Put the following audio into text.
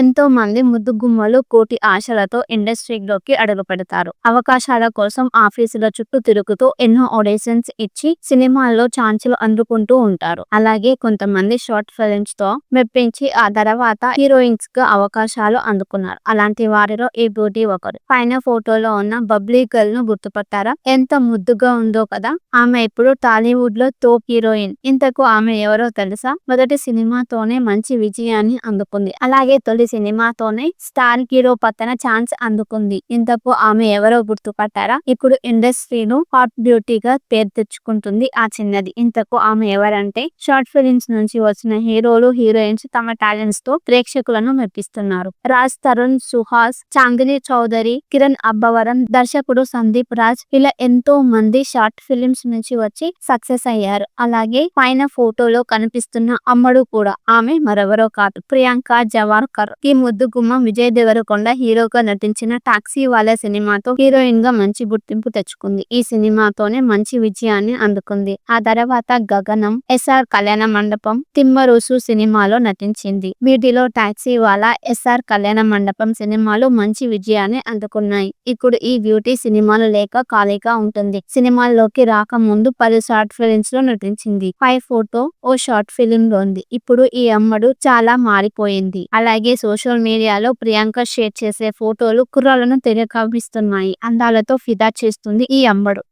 ఎంతో మంది ముద్దుగుమ్మలు కోటి ఆశలతో ఇండస్ట్రీలోకి అడుగు పెడతారు అవకాశాల కోసం ఆఫీసుల చుట్టూ తిరుగుతూ ఎన్నో ఆడిషన్స్ ఇచ్చి సినిమాల్లో ఛాన్సులు అందుకుంటూ ఉంటారు. అలాగే కొంతమంది షార్ట్ ఫిల్మ్స్తో మెప్పించి ఆ తర్వాత హీరోయిన్స్గా అవకాశాలు అందుకున్నారు. అలాంటి వారిలో ఈ బ్యూటీ ఒకరు. పైన ఫోటోలో ఉన్న బబ్లీ గర్ల్ను గుర్తుపట్టారా? ఎంత ముద్దుగా ఉందో కదా! ఆమె ఇప్పుడు టాలీవుడ్లో టోప్ హీరోయిన్. ఇంతకు ఆమె ఎవరో తెలుసా? మొదటి సినిమాతోనే మంచి విజయాన్ని అందుకుంది. అలాగే తొలి సినిమాతోనే స్టార్ హీరో పతన ఛాన్స్ అందుకుంది. ఇంతకు ఆమె ఎవరో గుర్తుపట్టారా? ఇప్పుడు ఇండస్ట్రీలో హాట్ బ్యూటీగా పేరు తెచ్చుకుంటుంది ఆ చిన్నది. ఇంతకు ఆమె ఎవరంటే షార్ట్ ఫిలిమ్స్ నుంచి వచ్చిన హీరోలు హీరోయిన్స్ తమ టాలెంట్స్తో ప్రేక్షకులను మెప్పిస్తున్నారు. రాజ్ తరుణ్ సుహాస్ చాందిని చౌదరి కిరణ్ అబ్బవరం దర్శకుడు సందీప్ రాజ్ ఇలా ఎంతో మంది షార్ట్ ఫిలిమ్స్ నుంచి వచ్చి సక్సెస్ అయ్యారు. అలాగే పైన ఫోటోలో కనిపిస్తున్న అమ్మడు కూడా. ఆమె మరెవరో కాదు. ప్రియాంక జవార్కర్ ఈ ముద్దు గుమ్మ విజయ్ దేవరకొండ హీరోగా నటించిన టాక్సీ వాలే సినిమాతో హీరోయిన్గా మంచి గుర్తింపు తెచ్చుకుంది. ఈ సినిమాతోనే మంచి విజయాన్ని అందుకుంది. ఆ తర్వాత గగనం ఎస్ఆర్ కళ్యాణ మండపం తిమ్మరుసు సినిమాలో నటించింది. వీటిలో టాక్సీ వాలా ఎస్ఆర్ కళ్యాణ మండపం సినిమాలు మంచి విజయాన్ని అందుకున్నాయి. ఇప్పుడు ఈ బ్యూటీ సినిమాలు లేక ఖాళీగా ఉంటుంది. సినిమాల్లోకి రాకముందు పలు షార్ట్ ఫిలిమ్స్లో నటించింది. పై ఫోటో ఓ షార్ట్ ఫిలిం లో ఉంది. ఇప్పుడు ఈ అమ్మడు చాలా మారిపోయింది. అలాగే సోషల్ మీడియాలో ప్రియాంక షేర్ చేసే ఫోటోలు కుర్రాలను తెరకవిస్తున్నాయి అందాలతో ఫిదా చేస్తుంది ఈ అమ్మడు